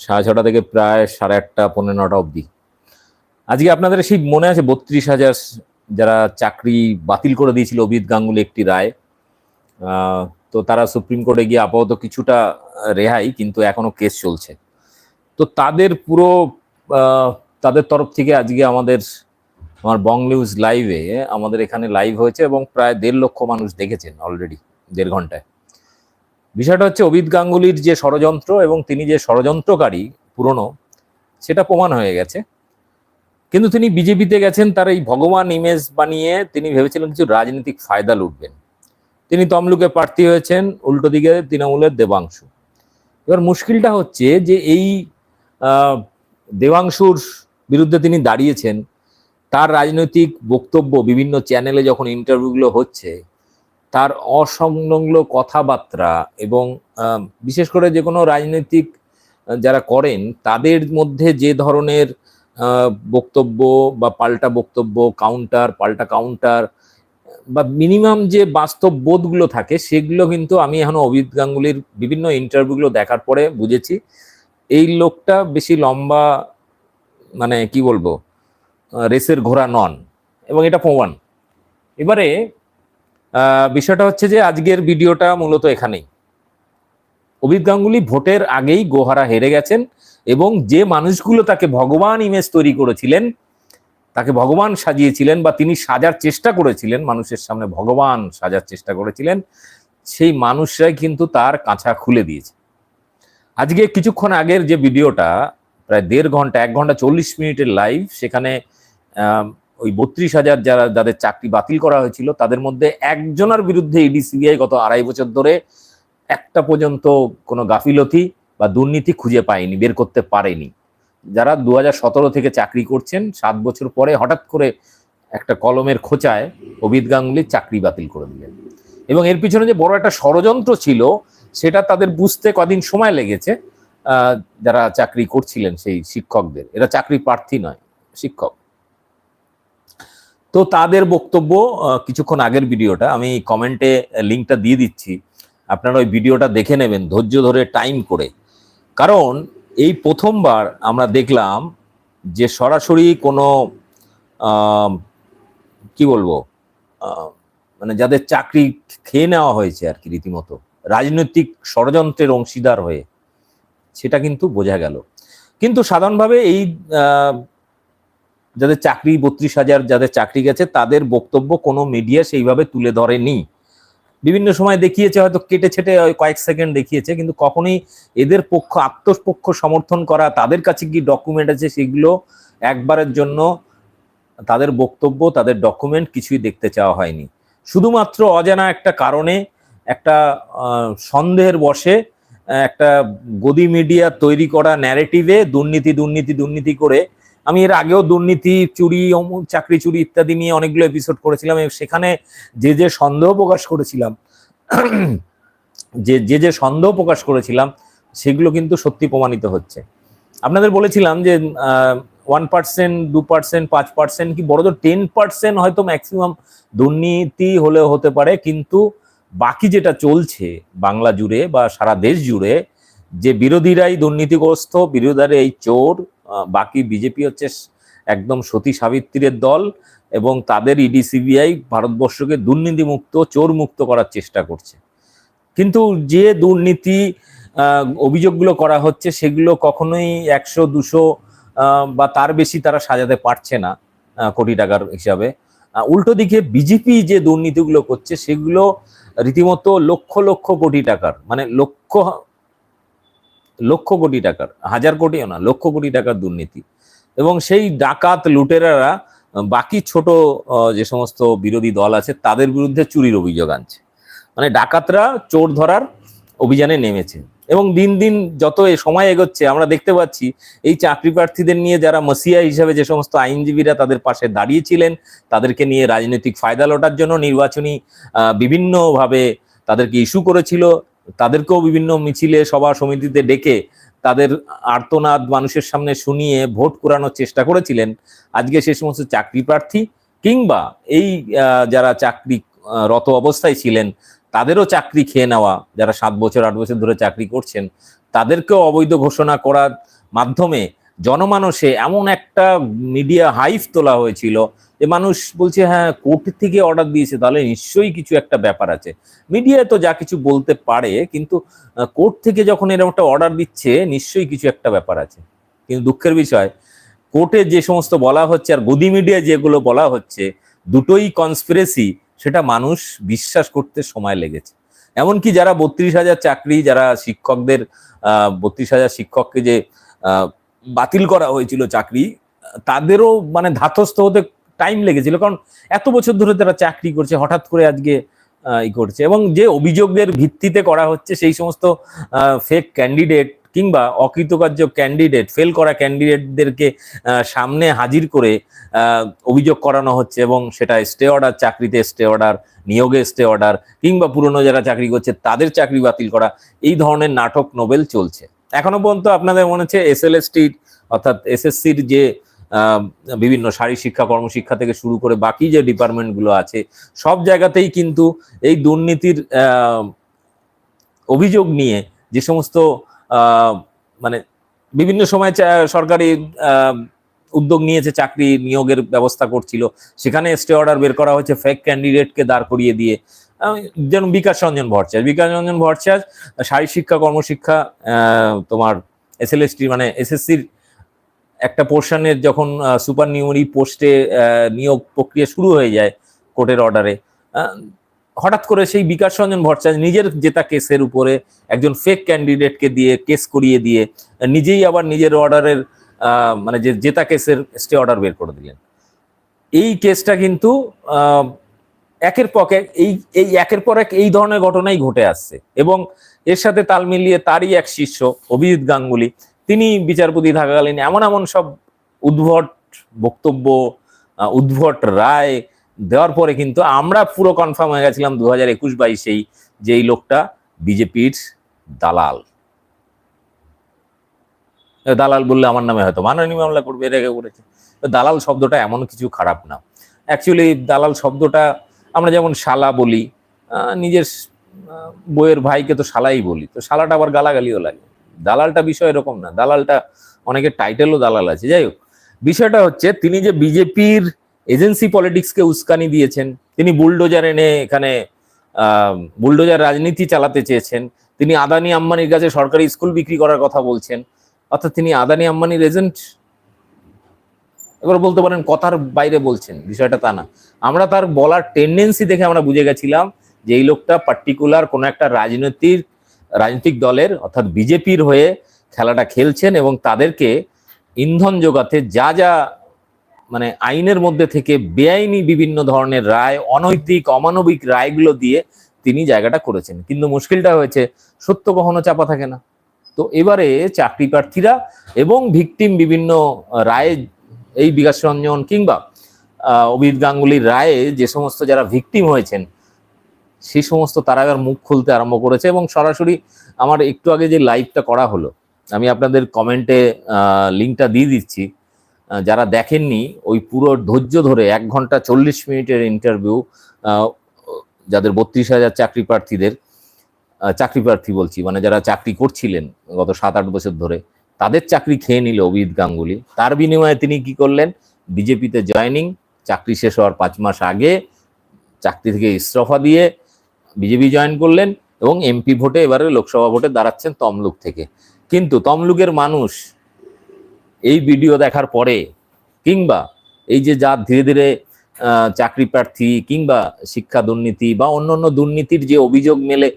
সাড়ে ছটা থেকে প্রায় সাড়ে আটটা পনেরো নটা অবধি। আজকে আপনাদের সেই মনে আছে বত্রিশ হাজার যারা চাকরি বাতিল করে দিয়েছিল অভিজিৎ গাঙ্গুলি একটি রায় তো তারা সুপ্রিম কোর্টে গিয়ে আপাতত কিছুটা রেহাই, কিন্তু এখনও কেস চলছে। তো তাদের পুরো তাদের তরফ থেকে আজকে আমাদের, আমার বং নিউজ লাইভে আমাদের এখানে লাইভ হয়েছে এবং প্রায় দেড় লক্ষ মানুষ দেখেছেন অলরেডি দেড় ঘন্টায়। বিষয়টা হচ্ছে অভিত গাঙ্গুলির যে ষড়যন্ত্র এবং তিনি যে ষড়যন্ত্রকারী পুরনো, সেটা প্রমাণ হয়ে গেছে। কিন্তু তিনি বিজেপিতে গেছেন, তার এই ভগবান ইমেজ বানিয়ে তিনি ভেবেছিলেন কিছু রাজনৈতিক ফায়দা লুটবেন। তিনি তমলুকে প্রার্থী হয়েছেন, উল্টো দিকে তৃণমূলের দেবাংশু। এবার মুশকিলটা হচ্ছে যে এই দেবাংশুর বিরুদ্ধে তিনি দাঁড়িয়েছেন, তার রাজনৈতিক বক্তব্য বিভিন্ন চ্যানেলে যখন ইন্টারভিউগুলো হচ্ছে তার অসংলগ্ন কথাবার্তা এবং বিশেষ করে যে কোনো রাজনৈতিক যারা করেন, তাদের মধ্যে যে ধরনের বক্তব্য বা পাল্টা বক্তব্য কাউন্টার পাল্টা কাউন্টার বা মিনিমাম যে বাস্তব বোধগুলো থাকে, সেগুলো কিন্তু আমি এখনও অভিজিৎ গাঙ্গুলির বিভিন্ন ইন্টারভিউগুলো দেখার পরে বুঝেছি। এই লোকটা বেশি লম্বা মানে কি বলব রেসের ঘোড়া নন এবং এটা প্রমাণ। এবারে বিষয়টা হচ্ছে যে আজকের ভিডিওটা মূলত এখানেই। অভিজিৎ গাঙ্গুলি ভোটের আগেই গোহারা হেরে গেছেন এবং যে মানুষগুলো তাকে ভগবান ইমেজ তৈরি করেছিলেন, তাকে ভগবান সাজিয়েছিলেন বা তিনি সাজার চেষ্টা করেছিলেন, মানুষের সামনে ভগবান সাজার চেষ্টা করেছিলেন, সেই মানুষরাই কিন্তু তার কাঁচা খুলে দিয়েছে। আজকে কিছুক্ষণ আগের যে ভিডিওটা, প্রায় দেড় ঘণ্টা, এক ঘণ্টা চল্লিশ মিনিটের লাইভ সেখানে ওই বত্রিশ হাজার যারা, যাদের চাকরি বাতিল করা হয়েছিল, তাদের মধ্যে একজনের বিরুদ্ধে ইডি, সিবিআই গত আড়াই বছর ধরে একটা পর্যন্ত কোনো গাফিলতি বা দুর্নীতি খুঁজে পায়নি, বের করতে পারেনি। যারা দু থেকে চাকরি করছেন, সাত বছর পরে হঠাৎ করে একটা কলমের খোঁচায় অভিত গাঙ্গুলির চাকরি বাতিল করে দিলেন। এবং এর পিছনে যে বড় একটা ষড়যন্ত্র ছিল, সেটা তাদের বুঝতে কদিন সময় লেগেছে যারা চাকরি করছিলেন সেই শিক্ষকদের। এরা চাকরি প্রার্থী নয়, শিক্ষক। তো তাদের বক্তব্য কিছুক্ষণ আগের ভিডিওটা আমি কমেন্টে লিঙ্কটা দিয়ে দিচ্ছি। আপনারা ওই ভিডিওটা দেখে নেবেন, ধৈর্য ধরে টাইম করে। কারণ এই প্রথমবার আমরা দেখলাম যে সরাসরি কোনো কি বলব মানে যাদের চাকরি খেয়ে নেওয়া হয়েছে আর কি রীতিমতো, রাজনৈতিক ষড়যন্ত্রের অংশীদার হয়ে, সেটা কিন্তু বোঝা গেল। কিন্তু সাধারণভাবে এই যাদের চাকরি বত্রিশ হাজার যাদের চাকরি গেছে, তাদের বক্তব্য কোনো মিডিয়া সেইভাবে তুলে ধরেনি। বিভিন্ন সময় দেখিয়েছে, হয়তো কেটে ছেটে কয়েক সেকেন্ড দেখিয়েছে, কিন্তু কখনোই এদের পক্ষ, আত্মপক্ষ সমর্থন করা, তাদের কাছে কি ডকুমেন্ট আছে সেগুলো একবারের জন্য তাদের বক্তব্য, তাদের ডকুমেন্ট কিছুই দেখতে চাওয়া হয়নি। শুধুমাত্র অজানা একটা কারণে, একটা সন্দেহের বসে একটা গদি মিডিয়া তৈরি করা ন্যারেটিভে দুর্নীতি দুর্নীতি দুর্নীতি করে আমি এর আগেও দুর্নীতি, চুরি, অমুক চাকরি চুরি ইত্যাদি নিয়ে অনেকগুলো এপিসোড করেছিলাম সেখানে যে যে সন্দেহ প্রকাশ করেছিলাম, যে যে যে সন্দেহ প্রকাশ করেছিলাম, সেগুলো কিন্তু সত্যি প্রমাণিত হচ্ছে। আপনাদের বলেছিলাম যে ওয়ান পার্সেন্ট দু পার্সেন্ট পাঁচ পার্সেন্ট কি বড় তো টেন পার্সেন্ট হয়তো ম্যাক্সিমাম দুর্নীতি হলেও হতে পারে, কিন্তু বাকি যেটা চলছে বাংলা জুড়ে বা সারা দেশ জুড়ে, যে বিরোধীরাই দুর্নীতিগ্রস্ত, বিরোধীরা এই চোর বাকি বিজেপি হচ্ছে একদম সতী সাবিত্রীর দল এবং তাদের ইডি, সিবিআই ভারতবর্ষকে দুর্নীতিমুক্ত চোর মুক্ত করার চেষ্টা করছে। কিন্তু যে দুর্নীতি অভিযোগগুলো করা হচ্ছে সেগুলো কখনোই একশো, দুশো বা তার বেশি তারা সাজাতে পারছে না কোটি টাকার হিসাবে। উল্টো দিকে বিজেপি যে দুর্নীতিগুলো করছে সেগুলো রীতিমতো লক্ষ লক্ষ কোটি টাকার মানে লক্ষ লক্ষ কোটি টাকার, হাজার কোটিও না, লক্ষ কোটি টাকার দুর্নীতি। এবং সেই ডাকাত লুটেরারা বাকি ছোট যে সমস্ত বিরোধী দল আছে, তাদের বিরুদ্ধে চুরির অভিযোগ আনছে। মানে ডাকাতরা চোর ধরার অভিযানে নেমেছে। এবং দিন দিন যত সময় এগোচ্ছে, আমরা দেখতে পাচ্ছি, এই চাকরি প্রার্থীদের নিয়ে যারা মসিয়া হিসাবে যে সমস্ত আইনজীবীরা তাদের পাশে দাঁড়িয়েছিলেন, তাদেরকে নিয়ে রাজনৈতিক ফায়দা লোটার জন্য নির্বাচনী বিভিন্নভাবে তাদেরকে ইস্যু করেছিল। তাদেরকেও বিভিন্ন মিছিলে, সভা সমিতিতে ডেকে তাদের আর্তনাদ মানুষের সামনে শুনিয়ে ভোট করানোর চেষ্টা করেছিলেন। আজকে সে সমস্ত চাকরি প্রার্থী কিংবা এই যারা চাকরি রত অবস্থায় ছিলেন, তাদেরও চাকরি খেয়ে নেওয়া, যারা সাত বছর, আট বছর ধরে চাকরি করছেন, তাদেরকেও অবৈধ ঘোষণা করার মাধ্যমে জনমানসে এমন একটা মিডিয়া হাইফ তোলা হয়েছিল যে মানুষ বলছে হ্যাঁ কোর্ট থেকে অর্ডার দিয়েছে, তাহলে নিশ্চয়ই কিছু একটা ব্যাপার আছে। মিডিয়া তো যা কিছু বলতে পারে, কিন্তু কোর্ট থেকে যখন এরকম একটা অর্ডার দিচ্ছে, নিশ্চয়ই কিছু একটা ব্যাপার আছে। কিন্তু দুঃখের বিষয়, কোর্টে যে সমস্ত বলা হচ্ছে আর গদি মিডিয়া যেগুলো বলা হচ্ছে, দুটোই কনস্পিরেসি সেটা মানুষ বিশ্বাস করতে সময় লেগেছে। এমনকি যারা বত্রিশ হাজার চাকরি, যারা শিক্ষকদের বত্রিশ হাজার শিক্ষককে যে বাতিল করা হয়েছিল চাকরি, তাদেরও মানে ধাতস্থ হতে টাইম লেগেছিল কারণ এত বছর ধরে তারা চাকরি করছে, হঠাৎ করে আজকে ই করছে এবং যে অভিযোগের ভিত্তিতে করা হচ্ছে সেই সমস্ত ফেক ক্যান্ডিডেট কিংবা অকৃতকার্য ক্যান্ডিডেট ফেল করা ক্যান্ডিডেটদেরকে সামনে হাজির করে অভিযোগ করানো হচ্ছে এবং সেটা স্টে অর্ডার চাকরিতে স্টে অর্ডার নিয়োগে স্টে অর্ডার কিংবা পুরনো যারা চাকরি করছে তাদের চাকরি বাতিল করা, এই ধরনের নাটক নোবেল চলছে। এখনও পর্যন্ত আপনাদের মনে হচ্ছে এস এল অর্থাৎ এসএসসির যে বিভিন্ন শারীর শিক্ষা, কর্মশিক্ষা থেকে শুরু করে বাকি যে ডিপার্টমেন্টগুলো আছে, সব জায়গাতেই কিন্তু এই দুর্নীতির অভিযোগ নিয়ে যে সমস্ত মানে বিভিন্ন সময় সরকারি উদ্যোগ নিয়েছে, চাকরি নিয়োগের ব্যবস্থা করছিল, সেখানে স্টে অর্ডার বের করা হয়েছে ফেক ক্যান্ডিডেটকে দাঁড় করিয়ে দিয়ে যেমন বিকাশ রঞ্জন ভট্টাচার্য। বিকাশ রঞ্জন ভট্টাচার্য শারীর শিক্ষা, কর্মশিক্ষা তোমার এসএলএসটি মানে এসএসসির একটা পোর্শনের যখন সুপার নিউমারি পোস্টে নিয়োগ প্রক্রিয়া শুরু হয়ে যায় কোর্টের অর্ডারে হঠাৎ করে সেই বিকাশ রঞ্জন ভট্টাচার্য নিজের জেতা কেসের উপরে একজন ফেক ক্যান্ডিডেটকে দিয়ে কেস করিয়ে দিয়ে, নিজেই আবার নিজের অর্ডারের মানে যে জেতা কেসের স্টে অর্ডার বের করে দিলেন। এই কেসটা কিন্তু একের পর এক এই এই একের পর এক এই ধরনের ঘটনাই ঘটে আসছে। এবং এর সাথে তাল মিলিয়ে তারই এক শিষ্য, অভিজিৎ গাঙ্গুলি, তিনি বিচারপতি থাকাকালীন এমন এমন সব উদ্ভট বক্তব্য উদ্ভট রায় দেওয়ার পরে কিন্তু আমরা পুরো কনফার্ম হয়ে গেছিলাম দু হাজার একুশ বাইশেই যে এই লোকটা বিজেপির দালাল। দালাল বললে আমার নামে হয়তো মাননীয় মামলা করবে রেগে করেছে। দালাল শব্দটা এমন কিছু খারাপ না। অ্যাকচুয়ালি দালাল শব্দটা আমরা যেমন শালা বলি নিজের বইয়ের ভাইকে তো শালাই বলি, তো শালাটা আবার গালাগালিও লাগে। দালালটা বিষয় এরকম না, দালালটা অনেকের টাইটেলও দালাল আছে। যাই হোক, বিষয়টা হচ্ছে তিনি যে বিজেপির এজেন্সি পলিটিক্সকে উস্কানি দিয়েছেন, তিনি বুলডোজার এনে এখানে বুলডোজার রাজনীতি চালাতে চেয়েছেন, তিনি আদানি আম্বানির কাছে সরকারি স্কুল বিক্রি করার কথা বলছেন, অর্থাৎ তিনি আদানি আম্বানির এজেন্ট এবার বলতে পারেন কথার বাইরে বলছেন, বিষয়টা তা না। আমরা তার বলার টেন্ডেন্সি দেখে আমরা বুঝে গেছিলাম যে এই লোকটা পার্টিকুলার কোনো একটা রাজনৈতিক রাজনৈতিক দলের, অর্থাৎ বিজেপির হয়ে খেলাটা খেলছেন এবং তাদেরকে ইন্ধন যোগাতে যা যা মানে আইনের মধ্যে থেকে বেআইনি বিভিন্ন ধরনের রায়, অনৈতিক, অমানবিক রায়গুলো দিয়ে তিনি জায়গাটা করেছেন। কিন্তু মুশকিলটা হয়েছে, সত্য কখনো চাপা থাকে না। তো এবারে চাকরি প্রার্থীরা এবং ভিকটিম বিভিন্ন রায়ে এই বিকাশ রঞ্জন কিংবা অভিজিৎ গাঙ্গুলির রায়ে যে সমস্ত যারা ভিকটিম হয়েছেন সেই সমস্ত তারা এবার মুখ খুলতে আরম্ভ করেছে এবং সরাসরি আমার একটু আগে যে লাইভটা করা হলো, আমি আপনাদের কমেন্টে লিঙ্কটা দিয়ে দিচ্ছি। যারা দেখেননি, ওই পুরো ধৈর্য ধরে এক ঘণ্টা চল্লিশ মিনিটের ইন্টারভিউ যাদের বত্রিশ হাজার চাকরি প্রার্থীদের চাকরি প্রার্থী বলছি মানে যারা চাকরি করছিলেন গত সাত আট বছর ধরে তাদের চাকরি খেয়ে নিল অভিজিৎ গাঙ্গুলি। তার বিনিময়ে তিনি কি করলেন? বিজেপিতে জয়েনিং, চাকরি শেষ হওয়ার পাঁচ মাস আগে চাকরি থেকে ইস্তফা দিয়ে বিজেপি জয়েন করলেন এবং এমপি ভোটে এবারে লোকসভা ভোটে দাঁড়াচ্ছেন তমলুক থেকে। কিন্তু তমলুকের মানুষ এই ভিডিও দেখার পরে কিংবা এই যে যা ধীরে ধীরে চাকরি প্রার্থী কিংবা শিক্ষা দুর্নীতি বা অন্যান্য দুর্নীতির যে অভিযোগ মেলে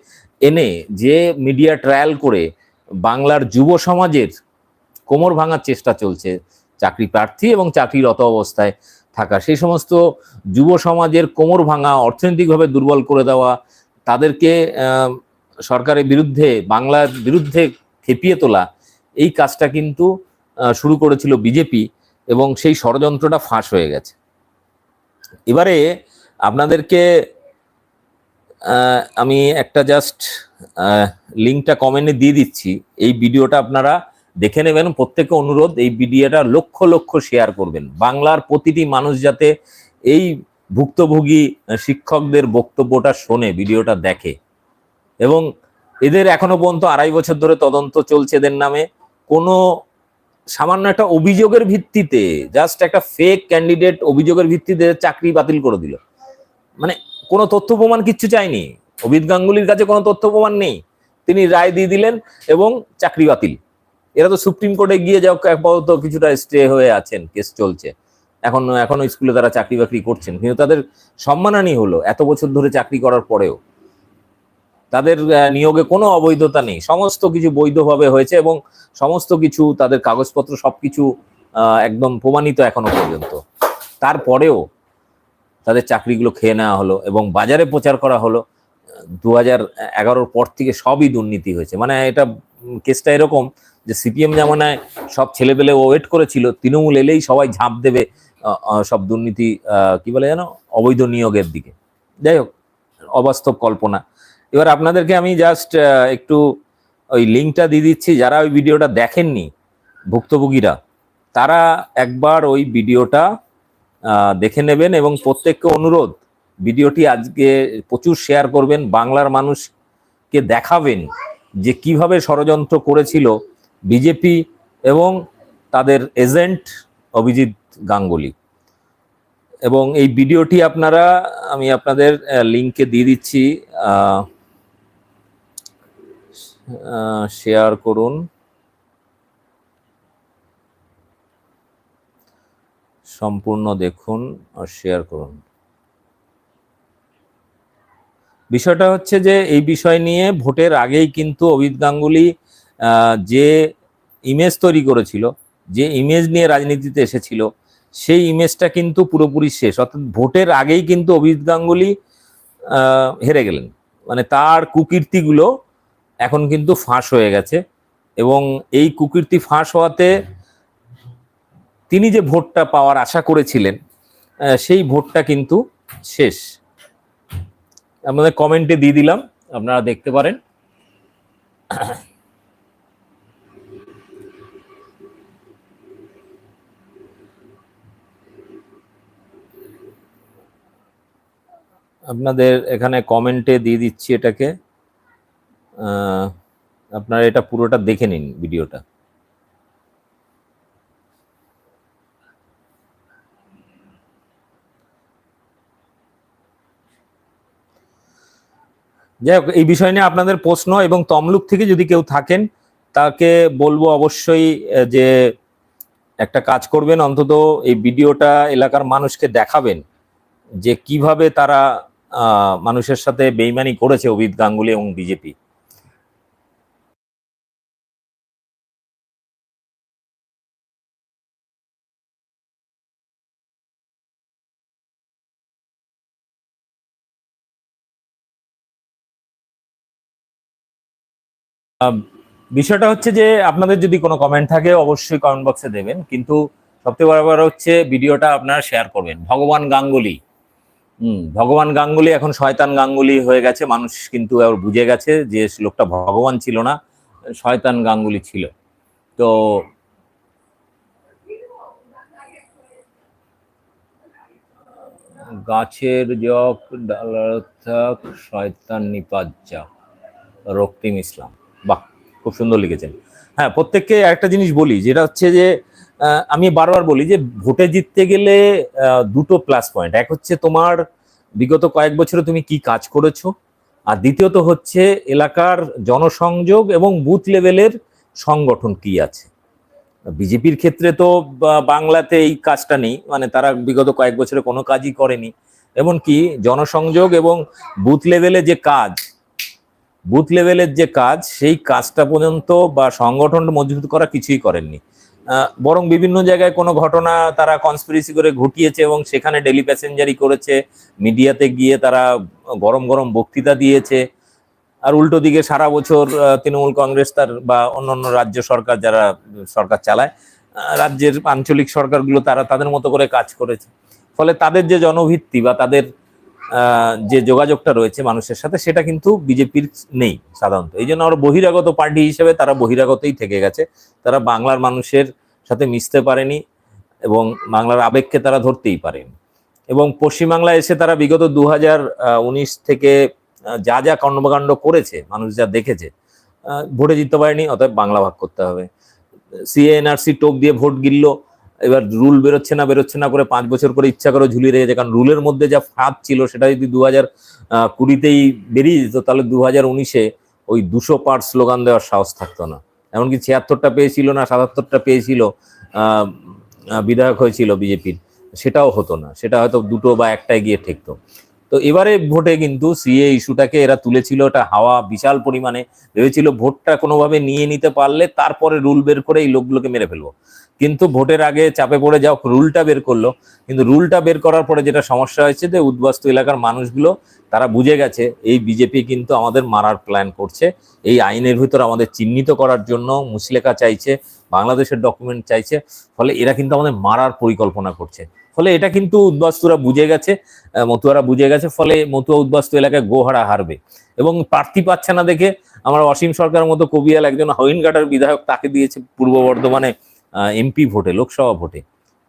এনে যে মিডিয়া ট্রায়াল করে বাংলার যুব সমাজের কোমর ভাঙার চেষ্টা চলছে চাকরি প্রার্থী এবং চাকরিরত অবস্থায় থাকা। সেই সমস্ত যুব সমাজের কোমর ভাঙা, অর্থনৈতিকভাবে দুর্বল করে দেওয়া, তাদেরকে সরকারের বিরুদ্ধে, বাংলার বিরুদ্ধে খেপিয়ে তোলা, এই কাজটা কিন্তু শুরু করেছিল বিজেপি এবং সেই ষড়যন্ত্রটা ফাঁস হয়ে গেছে। এবারে আপনাদেরকে আমি একটা জাস্ট লিঙ্কটা কমেন্টে দিয়ে দিচ্ছি। এই ভিডিওটা আপনারা দেখে নেবেন, প্রত্যেকে অনুরোধ, এই ভিডিওটা লক্ষ লক্ষ শেয়ার করবেন। বাংলার প্রতিটি মানুষ যাতে এই ভুক্তভোগী শিক্ষকদের বক্তব্যটা শোনে, ভিডিওটা দেখে। এবং এদের এখনও পর্যন্ত আড়াই বছর ধরে তদন্ত চলছে এদের নামে। কোনো সামান্য একটা অভিযোগের ভিত্তিতে জাস্ট একটা ফেক ক্যান্ডিডেট অভিযোগের ভিত্তিতে চাকরি বাতিল করে দিল। মানে কোনো তথ্য প্রমাণ কিচ্ছু চাইনি। অভিত গাঙ্গুলির কাছে কোনো তথ্য প্রমাণ নেই। তিনি রায় দিয়ে দিলেন এবং চাকরি বাতিল। এরা তো সুপ্রিম কোর্টে গিয়ে যাও, আপাতত কিছুটা স্টে হয়ে আছেন কেস চলছে। এখন, এখনও স্কুলে তারা চাকরি বাকরি করছেন, কিন্তু তাদের সম্মানহানি হলো, এত বছর ধরে চাকরি করার পরেও। তাদের নিয়োগে কোনো অবৈধতা নেই, সমস্ত কিছু বৈধভাবে হয়েছে এবং সমস্ত কিছু তাদের কাগজপত্র সবকিছু একদম প্রমাণিত এখনও পর্যন্ত। তারপরেও তাদের চাকরিগুলো খেয়ে নেওয়া হলো এবং বাজারে প্রচার করা হলো। দু হাজার পর থেকে সবই দুর্নীতি হয়েছে। মানে এটা কেসটা এরকম যে সিপিএম জামানায় সব ছেলেপেলে ওয়েট করেছিল, তৃণমূল এলেই সবাই ঝাঁপ দেবে সব দুর্নীতি কি বলে যেন, অবৈধ নিয়োগের দিকে। যাই হোক, অবাস্তব কল্পনা। এবার আপনাদেরকে আমি জাস্ট একটু ওই লিঙ্কটা দিয়ে দিচ্ছি, যারা ওই ভিডিওটা দেখেননি, ভুক্তভোগীরা, তারা একবার ওই ভিডিওটা দেখে নেবেন এবং প্রত্যেককে অনুরোধ, ভিডিওটি আজকে প্রচুর শেয়ার করবেন, বাংলার মানুষকে দেখাবেন যে কীভাবে ষড়যন্ত্র করেছিল বিজেপি এবং তাদের এজেন্ট অভিজিৎ গাঙ্গুলি। এবং এই ভিডিওটি আপনারা, আমি আপনাদের লিঙ্কে দিয়ে দিচ্ছি শেয়ার করুন। সম্পূর্ণ দেখুন আর শেয়ার করুন। বিষয়টা হচ্ছে যে, এই বিষয় নিয়ে ভোটের আগেই কিন্তু অভিত গাঙ্গুলি যে ইমেজ তৈরি করেছিল, যে ইমেজ নিয়ে রাজনীতিতে এসেছিল, সেই ইমেজটা কিন্তু পুরোপুরি শেষ। অর্থাৎ ভোটের আগেই কিন্তু অভিজিৎ গাঙ্গুলি হেরে গেলেন। মানে তার কুকীর্তিগুলো এখন কিন্তু ফাঁস হয়ে গেছে এবং এই কুকীর্তি ফাঁস হওয়াতে তিনি যে ভোটটা পাওয়ার আশা করেছিলেন সেই ভোটটা কিন্তু শেষ। আপনাদের কমেন্টে দিয়ে দিলাম, আপনারা দেখতে পারেন। আপনাদের এখানে কমেন্টে দিয়ে দিচ্ছি এটাকে। আপনারা এটা পুরোটা দেখে নিন ভিডিওটা। যাই হোক, এই বিষয় নিয়ে আপনাদের প্রশ্ন এবং তমলুক থেকে যদি কেউ থাকেন, তাকে বলব অবশ্যই যে একটা কাজ করবেন, অন্তত এই ভিডিওটা এলাকার মানুষকে দেখাবেন, যে কীভাবে তারা মানুষের সাথে বেইমানি করেছে অভিত গাঙ্গুলি এবং বিজেপি বিষয়টা হচ্ছে যে আপনাদের যদি কোনো কমেন্ট থাকে, অবশ্যই কমেন্ট বক্সে দেবেন। কিন্তু সবথেকে বড় হচ্ছে, ভিডিওটা আপনারা শেয়ার করবেন। ভগবান গাঙ্গুলি। হুম, ভগবান গাঙ্গুলি, এখন শয়তান গাঙ্গুলি হয়ে গেছে। মানুষ কিন্তু বুঝে গেছে যে লোকটা ভগবান ছিল না, শয়তান গাঙ্গুলি ছিল। তো গাছের যক ডালার থাক, শয়তান নিপাজ্জা, রক্তিম ইসলাম। বাহ, খুব সুন্দর লিখেছেন। হ্যাঁ প্রত্যেককে একটা জিনিস বলি, যেটা হচ্ছে যে আমি বারবার বলি যে ভোটে জিততে গেলে দুটো প্লাস পয়েন্ট এক হচ্ছে তোমার বিগত কয়েক বছরে তুমি কি কাজ করেছ, আর দ্বিতীয়ত হচ্ছে এলাকার জনসংযোগ এবং বুথ লেভেলের সংগঠন কি আছে। বিজেপির ক্ষেত্রে তো বাংলাতে এই কাজটা নেই মানে তারা বিগত কয়েক বছরে কোনো কাজই করেনি। এমনকি জনসংযোগ এবং বুথ লেভেলে যে কাজ, বুথ লেভেলের যে কাজ, সেই কাজটা পর্যন্ত বা সংগঠন মজবুত করা কিছুই করেননি। বরং বিভিন্ন জায়গায় কোনো ঘটনা তারা কনস্পিরেসি করে ঘটিয়েছে এবং সেখানে ডেলি প্যাসেঞ্জারি করেছে, মিডিয়াতে গিয়ে তারা গরম গরম বক্তৃতা দিয়েছে। আর উল্টো দিকে সারা বছর তৃণমূল কংগ্রেস তার বা অন্যান্য রাজ্য সরকার যারা সরকার চালায় রাজ্যের আঞ্চলিক সরকারগুলো তারা তাদের মতো করে কাজ করেছে। ফলে তাদের যে জনভিত্তি বা তাদের যে যোগাযোগটা রয়েছে মানুষের সাথে, সেটা কিন্তু বিজেপির নেই সাধারণত। এই জন্য ওরা বহিরাগত পার্টি হিসেবে তারা বহিরাগতই থেকে গেছে। তারা বাংলার মানুষের সাথে মিশতে পারেনি এবং বাংলার আবেগকে তারা ধরতেই পারেনি। এবং পশ্চিমবাংলায় এসে তারা বিগত দু হাজার উনিশ থেকে যা যা কর্মকাণ্ড করেছে, মানুষ যা দেখেছে ভোটে জিততে পারেনি, অতএব বাংলা ভাগ করতে হবে। সিএনআরসি টোপ দিয়ে ভোট গিলল এবার রুল বেরোচ্ছে না বেরোচ্ছে না করে পাঁচ বছর করে ইচ্ছা করে ঝুলিয়ে রেখেছে। কারণ রুলের মধ্যে যা ফাঁদ ছিল সেটা যদি দু হাজার কুড়িতেই বেরিয়ে যেত, তাহলে দু হাজার উনিশে ওই দুশো পার স্লোগান দেওয়ার সাহস থাকতো না। এমনকি ছিয়াত্তরটা পেয়েছিল না, সাতাত্তরটা পেয়েছিল বিধায়ক হয়েছিল বিজেপির। সেটাও হতো না। সেটা হয়তো দুটো বা একটায় গিয়ে ঠেকতো। তো এবারে ভোটে কিন্তু সিএ ইস্যুটাকে এরা তুলেছিল, এটা হাওয়া বিশাল পরিমাণে। ভেবেছিল ভোটটা কোনোভাবে নিয়ে নিতে পারলে তারপরে রুল বের করে এই লোকগুলোকে মেরে ফেলব। কিন্তু ভোটের আগে চাপে পড়ে যাও রুলটা বের করল। কিন্তু রুলটা বের করার পরে যেটা সমস্যা হয়েছে যে উদ্বাস্তু এলাকার মানুষগুলো, তারা বুঝে গেছে এই বিজেপি কিন্তু আমাদের মারার প্ল্যান করছে। এই আইনের ভিতর আমাদের চিহ্নিত করার জন্য মুসলেখা চাইছে, বাংলাদেশের ডকুমেন্ট চাইছে, ফলে এরা কিন্তু আমাদের মারার পরিকল্পনা করছে। ফলে এটা কিন্তু উদ্বাস্তুরা বুঝে গেছে মতুয়ারা বুঝে গেছে, ফলে মতুয়া উদ্বাস্তু এলাকায় গোহারা হারবে। এবং প্রার্থী পাচ্ছে না দেখে, আমার অসীম সরকারের মতো কবিয়াল একজন হরিণঘাটার বিধায়ক তাকে দিয়েছে পূর্ব বর্ধমানে এমপি ভোটে, লোকসভা ভোটে।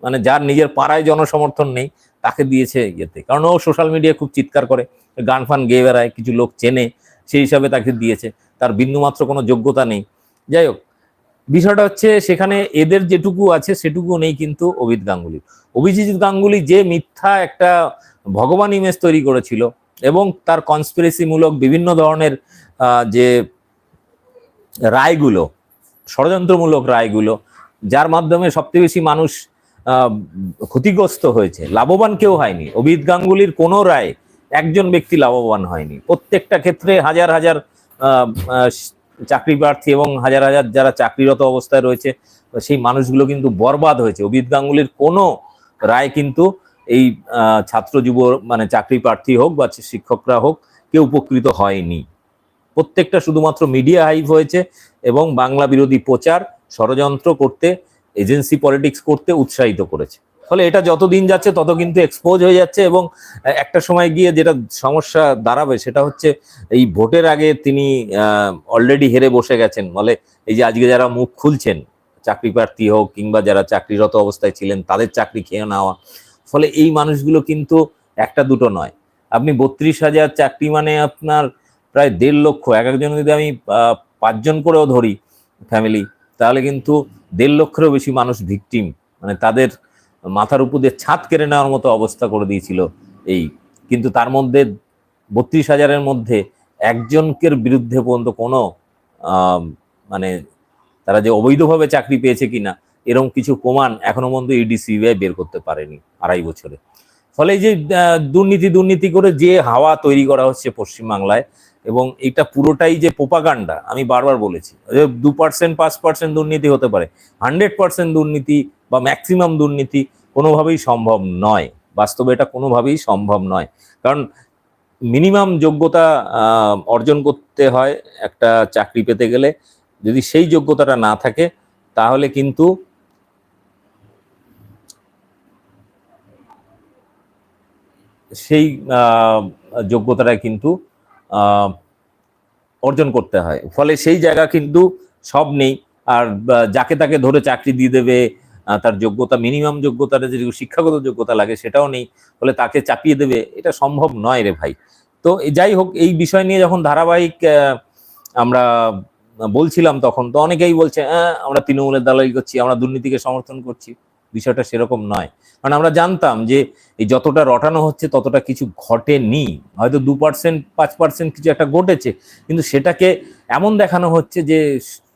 মানে যার নিজের পাড়ায় জনসমর্থন নেই, তাকে দিয়েছে ইয়েতে। কারণ ও সোশ্যাল মিডিয়ায় খুব চিৎকার করে, গান ফান গেয়ে বেড়ায়, কিছু লোক চেনে, সেই হিসাবে তাকে দিয়েছে। তার বিন্দুমাত্র কোনো যোগ্যতা নেই। যাই হোক, বিষয়টা হচ্ছে সেখানে এদের যেটুকু আছে সেটুকু নেই কিন্তু অভিজিৎ গাঙ্গুলির অভিজিৎ গাঙ্গুলি যে মিথ্যা একটা ভগবান ইমেজ তৈরি করেছিল এবং তার কনস্পিরেসিমূলক বিভিন্ন ধরনের যে রায়গুলো, ষড়যন্ত্রমূলক রায়গুলো যার মাধ্যমে সবচেয়ে বেশি মানুষ ক্ষতিগ্রস্ত হয়েছে। লাভবান কেউ হয়নি। অভিজিৎ গাঙ্গুলির কোনো রায় একজন ব্যক্তি লাভবান হয়নি। প্রত্যেকটা ক্ষেত্রে হাজার হাজার চাকরি প্রার্থী এবং হাজার হাজার যারা চাকরিরত অবস্থায় রয়েছে, সেই মানুষগুলো কিন্তু বরবাদ হয়েছে। অভিজিৎ গাঙ্গুলির কোনো রায় কিন্তু এই ছাত্র যুব মানে চাকরি প্রার্থী হোক বা শিক্ষকরা হোক কেউ উপকৃত হয়নি। প্রত্যেকটা শুধুমাত্র মিডিয়া হাইভ হয়েছে এবং বাংলা বিরোধী প্রচার ষড়যন্ত্র করতে এজেন্সি পলিটিক্স করতে উৎসাহিত করেছে। ফলে এটা যত দিন যাচ্ছে, তত কিন্তু এক্সপোজ হয়ে যাচ্ছে এবং একটা সময় গিয়ে যেটা সমস্যা দাঁড়াবে সেটা হচ্ছে, এই ভোটের আগে তিনি অলরেডি হেরে বসে গেছেন। বলে এই যে আজকে যারা মুখ খুলছেন, চাকরি প্রার্থী হোক কিংবা যারা চাকরিরত অবস্থায় ছিলেন, তাদের চাকরি খেয়ে নেওয়া। ফলে এই মানুষগুলো কিন্তু একটা দুটো নয়। আপনি বত্রিশ হাজার চাকরি মানে আপনার প্রায় দেড় লক্ষ। এক একজন যদি আমি পাঁচজন করেও ধরি ফ্যামিলি তাহলে কিন্তু দেড় লক্ষেরও বেশি মানুষ ভিকটিম মানে তাদের মাথার উপর দিয়ে ছাদ কেড়ে নেওয়ার মতো অবস্থা করে দিয়েছিল এই। কিন্তু তার মধ্যে বত্রিশ হাজারের মধ্যে একজনকের বিরুদ্ধে পর্যন্ত কোনো মানে তারা যে অবৈধভাবে চাকরি পেয়েছে কিনা এরকম কিছু প্রমাণ এখনও পর্যন্ত ইডি সিবিআই বের করতে পারেনি আড়াই বছরে। ফলে যে দুর্নীতি দুর্নীতি করে যে হাওয়া তৈরি করা হচ্ছে পশ্চিমবাংলায় এবং এটা পুরোটাই যে পোপাগান্ডা আমি বারবার বলেছি দু পার্সেন্ট পাঁচ পার্সেন্ট দুর্নীতি হতে পারে। হান্ড্রেড পার্সেন্ট দুর্নীতি বা ম্যাক্সিমাম দুর্নীতি কোনোভাবেই সম্ভব নয়। বাস্তবে এটা কোনোভাবেই সম্ভব নয়। কারণ মিনিমাম যোগ্যতা অর্জন করতে হয় একটা চাকরি পেতে গেলে। যদি সেই যোগ্যতাটা না থাকে, তাহলে কিন্তু সেই যোগ্যতাটা কিন্তু অর্জন করতে হয়। ফলে সেই জায়গা কিন্তু সব নেই। আর যাকে তাকে ধরে চাকরি দিয়ে দেবে তার যোগ্যতা মিনিমাম যোগ্যতাটা যে শিক্ষাগত যোগ্যতা লাগে সেটাও নেই। ফলে তাকে চাপিয়ে দেবে, এটা সম্ভব নয় রে ভাই। তো যাই হোক, এই বিষয় নিয়ে যখন ধারাবাহিক আমরা বলছিলাম তখন, তো অনেকেই বলছে আমরা তৃণমূলের দালালি করছি, আমরা দুর্নীতিকে সমর্থন করছি। বিষয়টা সেরকম নয়। কারণ আমরা জানতাম যে এই যতটা রটানো হচ্ছে, ততটা কিছু ঘটেনি। হয়তো দু পার্সেন্ট পাঁচ পার্সেন্ট কিছু একটা ঘটেছে, কিন্তু সেটাকে এমন দেখানো হচ্ছে যে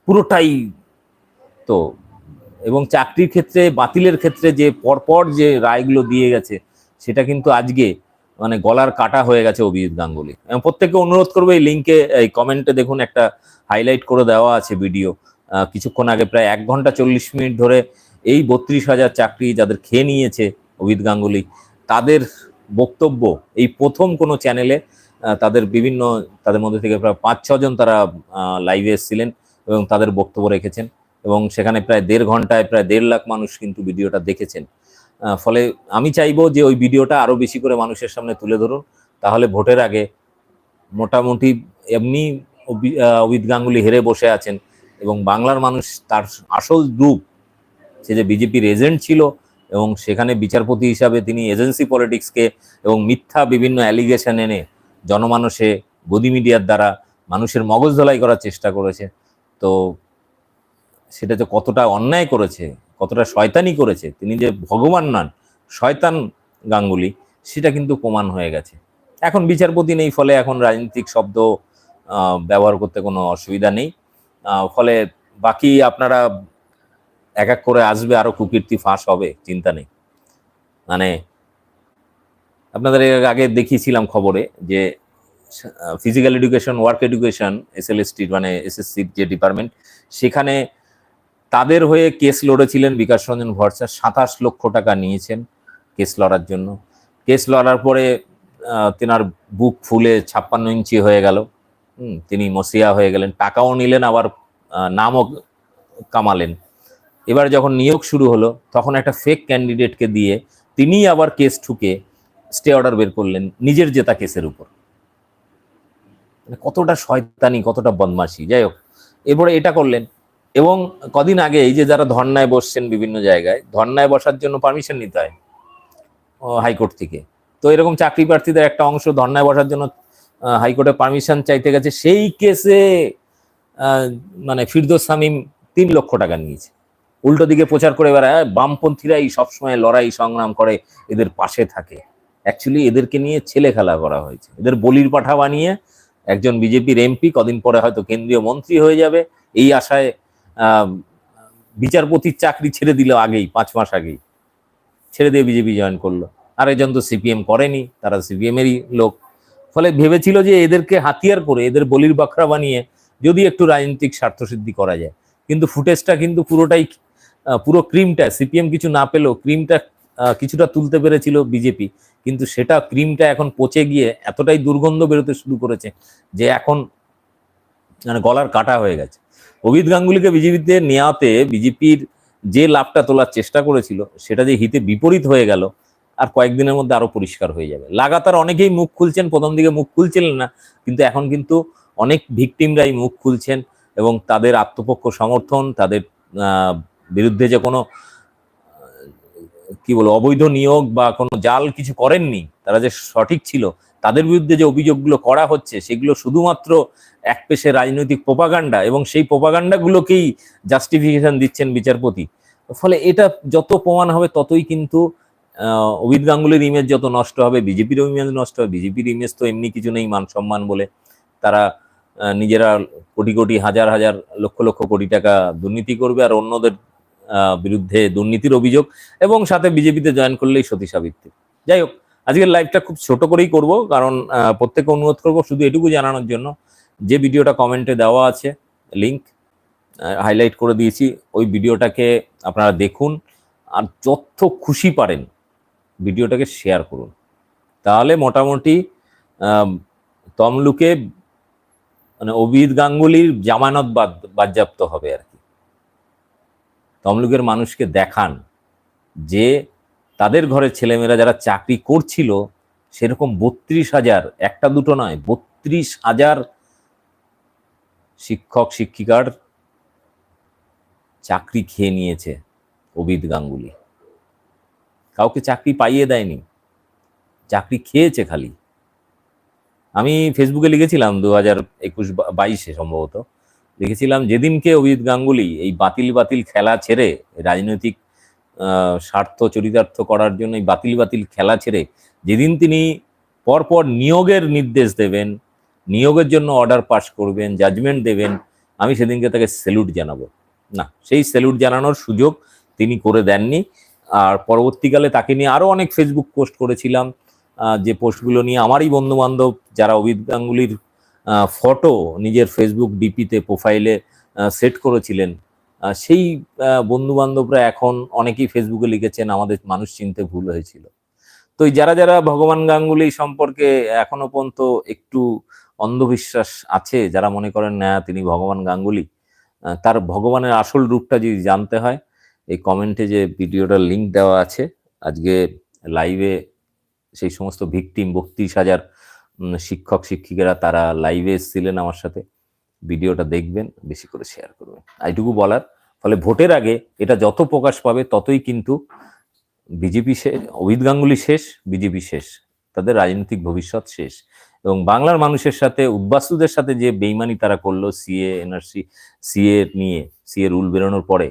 পুরোটাই তো এবং চাকরির ক্ষেত্রে, বাতিলের ক্ষেত্রে যে পরপর যে রায়গুলো দিয়ে গেছে, সেটা কিন্তু আজকে মানে গলার কাটা হয়ে গেছে অভিজিৎ গাঙ্গুলি। প্রত্যেককে অনুরোধ করব এই লিঙ্কে এই কমেন্টে দেখুন, একটা হাইলাইট করে দেওয়া আছে ভিডিও কিছুক্ষণ আগে প্রায় এক ঘণ্টা চল্লিশ মিনিট ধরে এই বত্রিশ হাজার চাকরি যাদের খেয়ে নিয়েছে অভিজিৎ গাঙ্গুলি তাদের বক্তব্য এই প্রথম কোনো চ্যানেলে তাদের বিভিন্ন তাদের মধ্যে থেকে প্রায় পাঁচ ছজন তারা লাইভে এসেছিলেন এবং তাদের বক্তব্য রেখেছেন এবং সেখানে প্রায় দেড় ঘন্টায় প্রায় দেড় লাখ মানুষ কিন্তু ভিডিওটা দেখেছেন। ফলে আমি চাইব যে ওই ভিডিওটা আরও বেশি করে মানুষের সামনে তুলে ধরুন তাহলে ভোটের আগে মোটামুটি এমনি অভি- আহ, অভিজিৎ গাঙ্গুলি হেরে বসে আছেন এবং বাংলার মানুষ তার আসল রূপ সে যে বিজেপির এজেন্ট ছিল এবং সেখানে বিচারপতি হিসাবে তিনি এজেন্সি পলিটিক্সকে এবং মিথ্যা বিভিন্ন অ্যালিগেশন এনে জনমানসে গদি মিডিয়ার দ্বারা মানুষের মগজ ধলাই করার চেষ্টা করেছে। তো সেটা যে কতটা অন্যায় করেছে, কতটা শয়তানি করেছে, তিনি যে ভগবান নন, শয়তান গাঙ্গুলি, সেটা কিন্তু প্রমাণ হয়ে গেছে। এখন বিচারপতি নেই, ফলে এখন রাজনৈতিক শব্দ ব্যবহার করতে কোনো অসুবিধা নেই। ফলে বাকি আপনারা এক এক করে আসবে, আরও কুকীর্তি ফাঁস হবে, চিন্তা নেই। মানে আপনাদের আগে দেখিয়েছিলাম খবরে যে physical education work education SLST মানে এসএসসির যে ডিপার্টমেন্ট সেখানে তাদের হয়ে কেস লড়েছিলেন বিকাশ রঞ্জন ভরসা, সাতাশ লক্ষ টাকা নিয়েছেন কেস লড়ার জন্য। কেস লড়ার পরে তেনার বুক ফুলে ছাপ্পান্ন ইঞ্চি হয়ে গেল। তিনি মসিয়া হয়ে গেলেন। টাকাও নিলেন, আবার নামও কামালেন। এবার যখন নিয়োগ শুরু হলো, তখন একটা ফেক ক্যান্ডিডেটকে দিয়ে তিনি আবার কেস ঠুকে স্টে অর্ডার বের করলেন নিজের জেতা কেসের উপর। মানে কতটা শয়তানি, কতটা বদমাশি, যাই হোক। এরপরে এটা করলেন এবং কদিন আগে এই যে যারা ধর্নায় বসছেন বিভিন্ন জায়গায়, ধর্নায় বসার জন্য পারমিশন নিতে হয় হাইকোর্ট থেকে। তো এরকম চাকরি প্রার্থীদের একটা অংশ ধর্নায় বসার জন্য হাইকোর্টে পারমিশন চাইতে গেছে, সেই কেসে মানে ফিরদোস সামিম তিন লক্ষ টাকা নিয়েছে। উল্টো দিকে প্রচার করে বেড়ায় "আহ, বামপন্থীরাই সবসময় লড়াই সংগ্রাম করে এদের পাশে থাকে। অ্যাকচুয়ালি এদেরকে নিয়ে ছেলে খেলা করা হয়েছে। এদের বলির পাঠা বানিয়ে একজন বিজেপির এমপি কদিন পরে হয়তো কেন্দ্রীয় মন্ত্রী হয়ে যাবে। এই আশায় বিচারপতির চাকরি ছেড়ে দিল আগেই পাঁচ মাস আগেই। ছেড়ে দিয়ে বিজেপি জয়েন করল। আর একজন তো সিপিএম করেনি তারা সিপিএম এরই লোক। ফলে ভেবেছিল যে এদেরকে হাতিয়ার করে এদের বলির বাখরা বানিয়ে যদি একটু রাজনৈতিক স্বার্থসিদ্ধি করা যায়। কিন্তু ফুটেজটা কিন্তু পুরোটাই পুরো ক্রিমটা, সিপিএম কিছু না পেলেও ক্রিমটা কিছুটা তুলতে পেরেছিল বিজেপি। কিন্তু সেটা ক্রিমটা এখন পচে গিয়ে এতটাই দুর্গন্ধ বেরোতে শুরু করেছে যে এখন মানে গলার কাটা হয়ে গেছে। অভিত গাঙ্গুলিকে বিজেপিতে নেওয়াতে বিজেপির যে লাভটা তোলার চেষ্টা করেছিল, সেটা যে হিতে বিপরীত হয়ে গেল, আর কয়েকদিনের মধ্যে আরও পরিষ্কার হয়ে যাবে। লাগাতার অনেকেই মুখ খুলছেন, প্রথম দিকে মুখ খুলছিলেন না, কিন্তু এখন কিন্তু অনেক ভিকটিমরাই মুখ খুলছেন এবং তাদের আত্মপক্ষ সমর্থন, তাদের বিরুদ্ধে যে কোনো, কি বলব, অবৈধ নিয়োগ বা কোনো জাল কিছু করেননি, তারা যে সঠিক ছিল, তাদের বিরুদ্ধে যে অভিযোগগুলো করা হচ্ছে, সেগুলো শুধুমাত্র এক পেশে রাজনৈতিক প্রপাগান্ডা এবং সেই প্রপাগান্ডাগুলোকেই জাস্টিফিকেশন দিচ্ছেন বিচারপতি। ফলে এটা যত প্রমাণ হবে, ততই কিন্তু অভিত গাঙ্গুলির ইমেজ যত নষ্ট হবে, বিজেপির ইমেজ নষ্ট হবে, বিজেপির ইমেজ তো এমনি কিছু নেই মান সম্মান বলে। তারা নিজেরা কোটি কোটি, হাজার হাজার, লক্ষ লক্ষ কোটি টাকা দুর্নীতি করবে, আর অন্যদের বিরুদ্ধে দুর্নীতির অভিযোগ এবং সাথে বিজেপিতে জয়েন করলেই সতী সাবিত্রী। যাই হোক, আজকের লাইভটা খুব ছোট করেই করব, কারণ প্রত্যেককে অনুরোধ করব শুধু এটুকু জানানোর জন্য, যে ভিডিওটা কমেন্টে দেওয়া আছে লিংক হাইলাইট করে দিয়েছি, ওই ভিডিওটাকে আপনারা দেখুন, আর যত খুশি পারেন ভিডিওটাকে শেয়ার করুন। তাহলে মোটামুটি তমলুকে মানে অবিদ গাঙ্গুলির জামানত বাদ বাজ্যাপ্ত হবে আর কি। তমলুকের মানুষকে দেখান যে তাদের ঘরের ছেলেমেয়েরা যারা চাকরি করছিল, সেরকম বত্রিশ হাজার, একটা দুটো নয়, বত্রিশ হাজার শিক্ষক, শিক্ষিকার চাকরি খেয়ে নিয়েছে অবিদ গাঙ্গুলি। কাউকে চাকরি পাইয়ে দেয়নি, চাকরি খেয়েছে খালি। আমি ফেসবুকে লিখেছিলাম দু হাজার একুশ বাইশে সম্ভবত লিখেছিলাম যেদিনকে অভিজিৎ গাঙ্গুলি এই বাতিল বাতিল খেলা ছেড়ে রাজনৈতিক স্বার্থ চরিতার্থ করার জন্য এই বাতিল বাতিল খেলা ছেড়ে যেদিন তিনি পরপর নিয়োগের নির্দেশ দেবেন, নিয়োগের জন্য অর্ডার পাস করবেন জাজমেন্ট দেবেন, আমি সেদিনকে তাকে স্যালুট জানাব। না, সেই স্যালুট জানানোর সুযোগ তিনি করে দেননি। আর পরবর্তীকালে তাকে নিয়ে আরও অনেক ফেসবুক পোস্ট করেছিলাম যে পোস্টগুলো নিয়ে আমারই বন্ধু বান্ধব যারা অভিত গাঙ্গুলির ফটো নিজের ফেসবুক ডিপিতে প্রোফাইলে সেট করেছিলেন। সেই বন্ধু বান্ধবরা এখন অনেকেই ফেসবুকে লিখেছেন, আমাদের মানুষ চিনতে ভুল হয়েছিল। তো যারা যারা ভগবান গাঙ্গুলি সম্পর্কে এখনও পর্যন্ত একটু অন্ধবিশ্বাস আছে, যারা মনে করেন, না, তিনি ভগবান গাঙ্গুলি তার ভগবানের আসল রূপটা যদি জানতে হয়, এই কমেন্টে যে ভিডিওটার লিংক দেওয়া আছে, আজকে লাইভে সেই সমস্ত ভিকটিম বত্রিশ হাজার শিক্ষক, শিক্ষিকারা তারা লাইভে এসেছিলেন আমার সাথে। ভিডিওটা দেখবেন, বেশি করে শেয়ার করবেন। এইটুকু বলার। ফলে ভোটের আগে এটা যত প্রকাশ পাবে, ততই কিন্তু বিজেপি শেষ অভিত গাঙ্গুলি শেষ, বিজেপি শেষ। তাদের রাজনৈতিক ভবিষ্যৎ শেষ। এবং বাংলার মানুষের সাথে, উদ্বাস্তুদের সাথে যে বেইমানি তারা করল সিএ এনআরসি সিএ নিয়ে সিএ রুল বেরোনোর পরে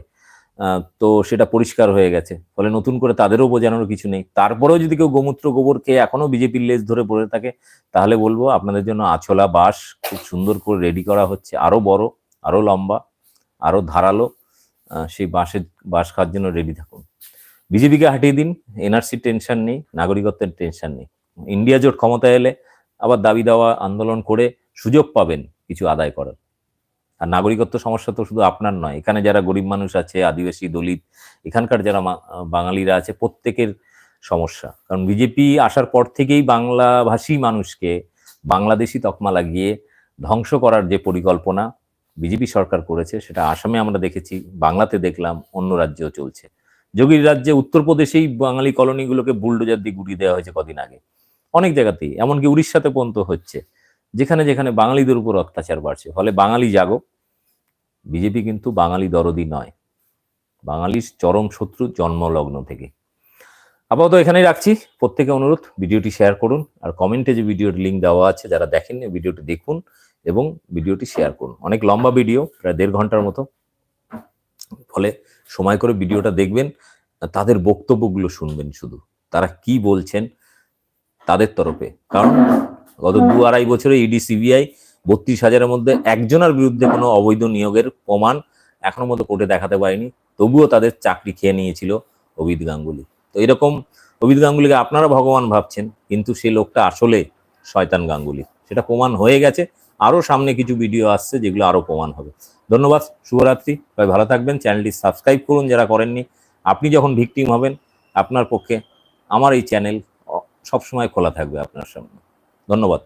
তো সেটা পরিষ্কার হয়ে গেছে। ফলে নতুন করে তাদেরও বোঝানোর কিছু নেই। তারপরেও যদি কেউ গোমূত্র গোবর খেয়ে এখনও বিজেপির লেজ ধরে পড়ে থাকে, তাহলে বলব আপনাদের জন্য আছলা বাস খুব সুন্দর করে রেডি করা হচ্ছে। আরও বড়, আরও লম্বা, আরও ধারালো সেই বাঁশের, বাঁশ খাওয়ার জন্য রেডি থাকুন। বিজেপিকে হাঁটিয়ে দিন এনআরসি টেনশন নেই, নাগরিকত্বের টেনশন নেই। ইন্ডিয়া জোট ক্ষমতায় এলে আবার দাবি দেওয়া, আন্দোলন করে সুযোগ পাবেন কিছু আদায় করার। আর নাগরিকত্ব সমস্যা তো শুধু আপনার নয়, এখানে যারা গরিব মানুষ আছে, আদিবাসী, দলিত, এখানকার যারা বাঙালিরা আছে, প্রত্যেকের সমস্যা। কারণ বিজেপি আসার পর থেকেই বাংলাভাষী মানুষকে বাংলাদেশি তকমা লাগিয়ে ধ্বংস করার যে পরিকল্পনা বিজেপি সরকার করেছে, সেটা আসামে আমরা দেখেছি, বাংলাতে দেখলাম, অন্য রাজ্যেও চলছে। যোগীর রাজ্যে উত্তরপ্রদেশেই বাঙালি কলোনিগুলোকে বুলডোজার দিয়ে গুটিয়ে দেওয়া হয়েছে কদিন আগে। অনেক জায়গাতেই, এমনকি উড়িষ্যাতে পর্যন্ত হচ্ছে। যেখানে যেখানে বাঙালিদের উপর অত্যাচার বাড়ছে, ফলে বাঙালি জাগো বিজেপি কিন্তু বাঙালি দরদি নয়। বাঙালির চরম শত্রু জন্মলগ্ন থেকে। আপাতত এখানেই রাখছি। প্রত্যেকে অনুরোধ, ভিডিওটি শেয়ার করুন আর কমেন্টে যে ভিডিওর লিঙ্ক দেওয়া আছে, যারা দেখেননি ভিডিওটি দেখুন এবং ভিডিওটি শেয়ার করুন। অনেক লম্বা ভিডিও, প্রায় দেড় ঘণ্টার মতো। ফলে সময় করে ভিডিওটা দেখবেন, তাদের বক্তব্যগুলো শুনবেন শুধু। তারা কি বলছেন, তাদের তরফে। কারণ গত দু আড়াই বছরে ইডি, সিবিআই বত্রিশ হাজারের মধ্যে একজনের বিরুদ্ধে কোনো অবৈধ নিয়োগের প্রমাণ এখনও মতো কোর্টে দেখাতে পারেনি। তবুও তাদের চাকরি খেয়ে নিয়েছিল অভিত গাঙ্গুলি। তো এরকম অভিত গাঙ্গুলিকে আপনারা ভগবান ভাবছেন, কিন্তু সেই লোকটা আসলে শয়তান গাঙ্গুলি। সেটা প্রমাণ হয়ে গেছে। আরও সামনে কিছু ভিডিও আসছে যেগুলো আরও প্রমাণ হবে। ধন্যবাদ, শুভরাত্রি, সবাই ভালো থাকবেন। চ্যানেলটি সাবস্ক্রাইব করুন যারা করেননি। আপনি যখন ভিকটিম হবেন, আপনার পক্ষে আমার এই চ্যানেল সবসময় খোলা থাকবে আপনার সামনে। ধন্যবাদ।